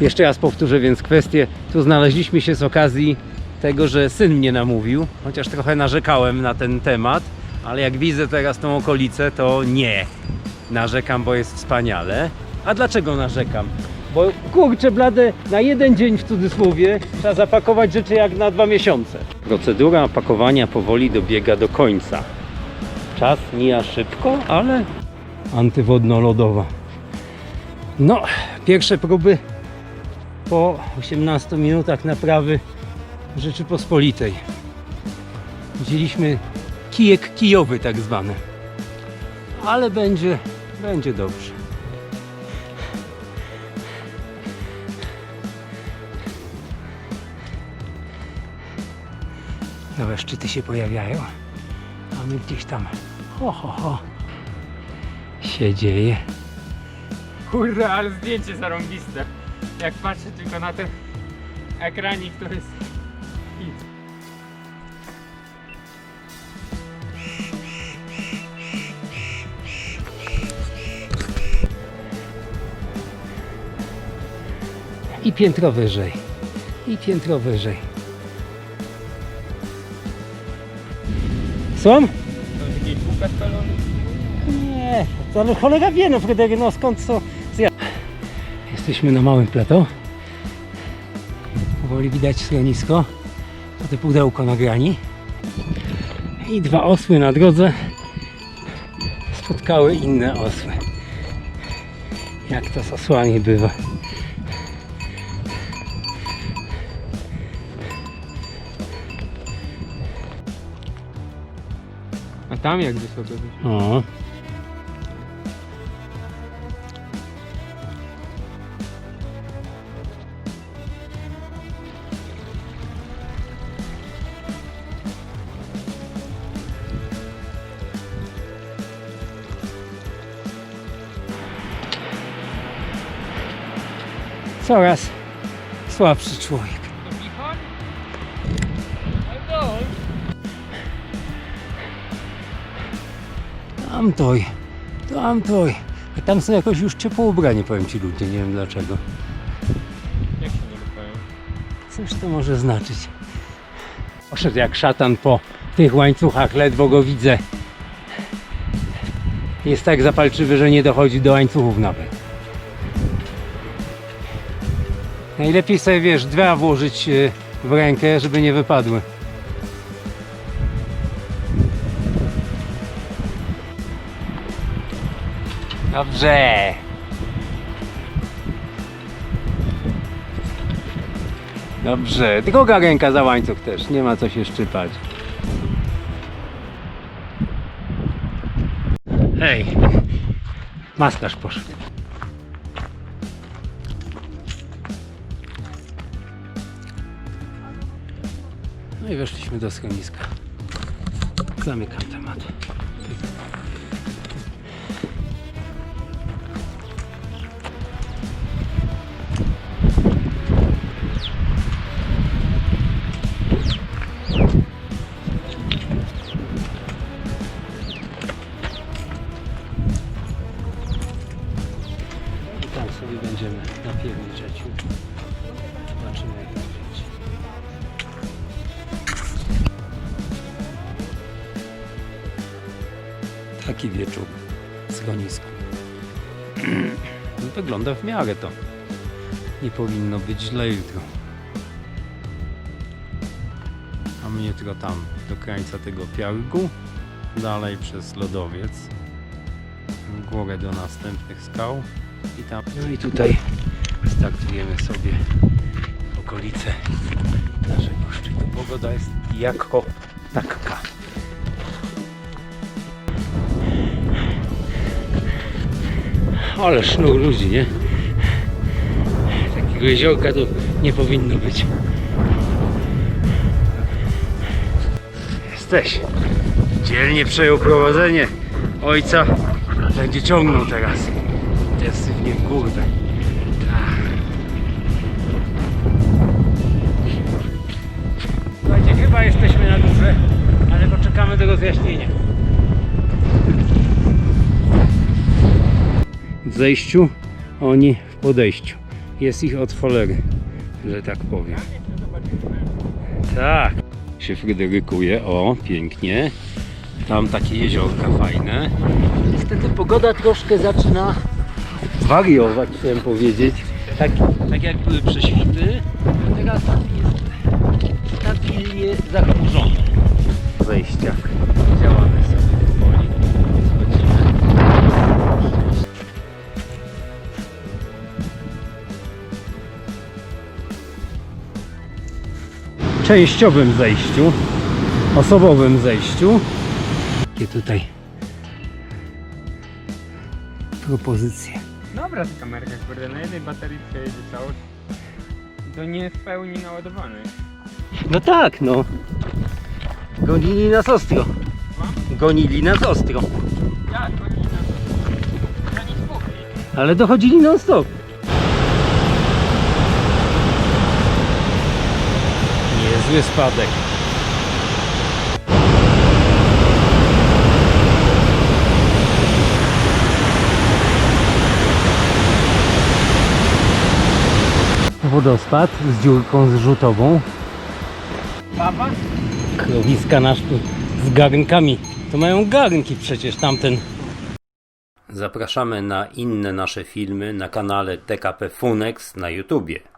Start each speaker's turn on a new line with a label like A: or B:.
A: Jeszcze raz powtórzę więc kwestię. Tu znaleźliśmy się z okazji tego, że syn mnie namówił, chociaż trochę narzekałem na ten temat, ale jak widzę teraz tą okolicę, to nie. Narzekam, bo jest wspaniale. A dlaczego narzekam? Bo kurczę blade, na jeden dzień w cudzysłowie trzeba zapakować rzeczy jak na dwa miesiące. Procedura pakowania powoli dobiega do końca. Czas mija szybko, ale antywodno-lodowa. No, pierwsze próby po 18 minutach naprawy Rzeczypospolitej. Wzięliśmy kijek kijowy tak zwany. Ale będzie, będzie dobrze. Nowe szczyty się pojawiają, a my gdzieś tam ho, ho, ho się dzieje.
B: Kurde, ale zdjęcie zarąbiste. Jak patrzę tylko na ten ekranik, to jest hit.
A: I piętro wyżej. I piętro wyżej. Są?
B: To jest jakiś.
A: Nie, to no kolega wie, no Fryderyk, no skąd co ja... Jesteśmy na małym plateau. Powoli widać schronisko. To te pudełko na grani. I dwa osły na drodze spotkały inne osły. Jak to z osłami bywa.
B: A tam jak wysoko
A: O. Coraz słabszy człowiek. Tamtoj, tamtoj. A tam są jakoś już ciepło ubrani, powiem ci ludzie, nie wiem dlaczego.
B: Jak się nie ruchają?
A: Cóż to może znaczyć? Poszedł jak szatan po tych łańcuchach, ledwo go widzę. Jest tak zapalczywy, że nie dochodzi do łańcuchów nawet. Najlepiej sobie, wiesz, dwa włożyć e, w rękę, żeby nie wypadły. Dobrze. Dobrze, druga ręka za łańcuch też, nie ma co się szczypać. Hej, maskarz poszedł. No i weszliśmy do schroniska. Zamykam temat. I tam sobie będziemy napierniczać. Zobaczymy jak Taki wieczór w schronisku. Wygląda w miarę to. Nie powinno być źle jutro. A mnie jutro tam do krańca tego piargu, dalej przez lodowiec, w górę do następnych skał i tam. No i tutaj startujemy sobie okolice naszego szczytu. Pogoda jest jako taka. Ale sznur ludzi, nie? Takiego jeziorka to nie powinno być. Jesteś. Dzielnie przejął prowadzenie ojca. Będzie ciągnął teraz. Intensywnie w górę. Tak. Słuchajcie, chyba jesteśmy na górze, ale poczekamy do rozjaśnienia. W zejściu, oni w podejściu. Jest ich od cholery, że tak powiem. Tak. Się fryderykuje, o, pięknie. Tam takie jeziorka fajne. Niestety pogoda troszkę zaczyna wariować, chciałem powiedzieć. Tak, tak jak były prześwity, Częściowym zejściu, osobowym zejściu. Jakie tutaj propozycje.
B: Dobra ta kamerka, kurde, na jednej baterii przejedzie całość. To nie w pełni naładowany.
A: No tak, no. Gonili nas ostro. Gonili nas ostro.
B: Tak, to nie na to. Ani spokój.
A: Ale dochodzili non stop. Niezły spadek. Wodospad z dziurką zrzutową.
B: Papa?
A: Krowiska nasz tu z garnkami. To mają garnki przecież tamten. Zapraszamy na inne nasze filmy na kanale TKP Funex na YouTubie.